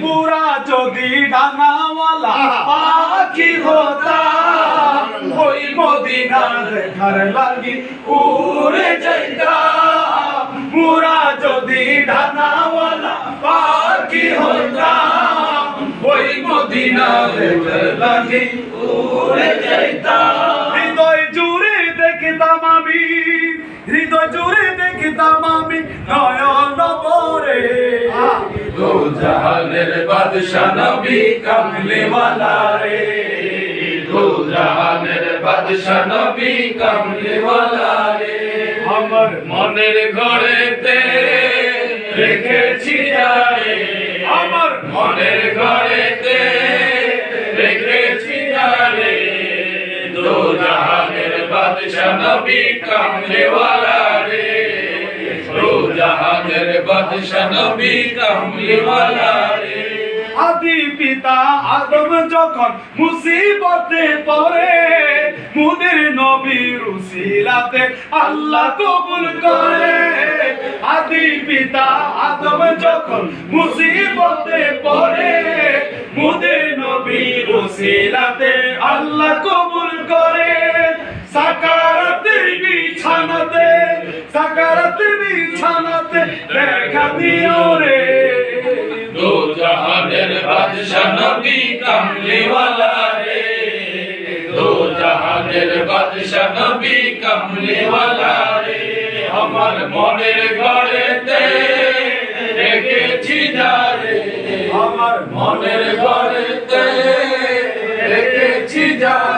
পুরা যদি ডানাওয়ালা পাখি হতাম ওই মদিনা দেখার লাগি উড়ে যাইতাম পুরা যদি ডানাওয়ালা পাখি হতাম ওই মদিনা দেখার লাগি উড়ে যাইতাম হৃদয় জুড়ে দেখতাম আমি হৃদয় জুড়ে দেখতাম আমি পরে দো জাহানের বাদশা নবী কামলে রে দো জাহানের বাদশা নবী কামলে রে আমার মনের ঘরেতে রেখেছি যারে। আমার মনের ঘরেতে রেখেছি যারে। দো জাহানের বাদশা নবী কামলে রে জাহানের বাদশা নবী কামলে ওয়ালা রে আদি পিতা আদম যখন মুসিবতে পড়ে, মুদের নবীর উসিলাতে আল্লাহ কবুল করে। আদি পিতা আদম যখন মুসিবতে পড়ে, মুদের নবীর উসিলাতে আল্লাহ কবুল করে। সাকারাতের বিছানাতে সাকারাতের বিছানাতে দেখা দিও রে দো জাহানের বাদশা নবী কামলে রে দো জাহানের বাদশা নবী কামলে রে আমার মনের ঘরেতে রেখেছি যারে। আমার মনের ঘরেতে রেখেছি যারে।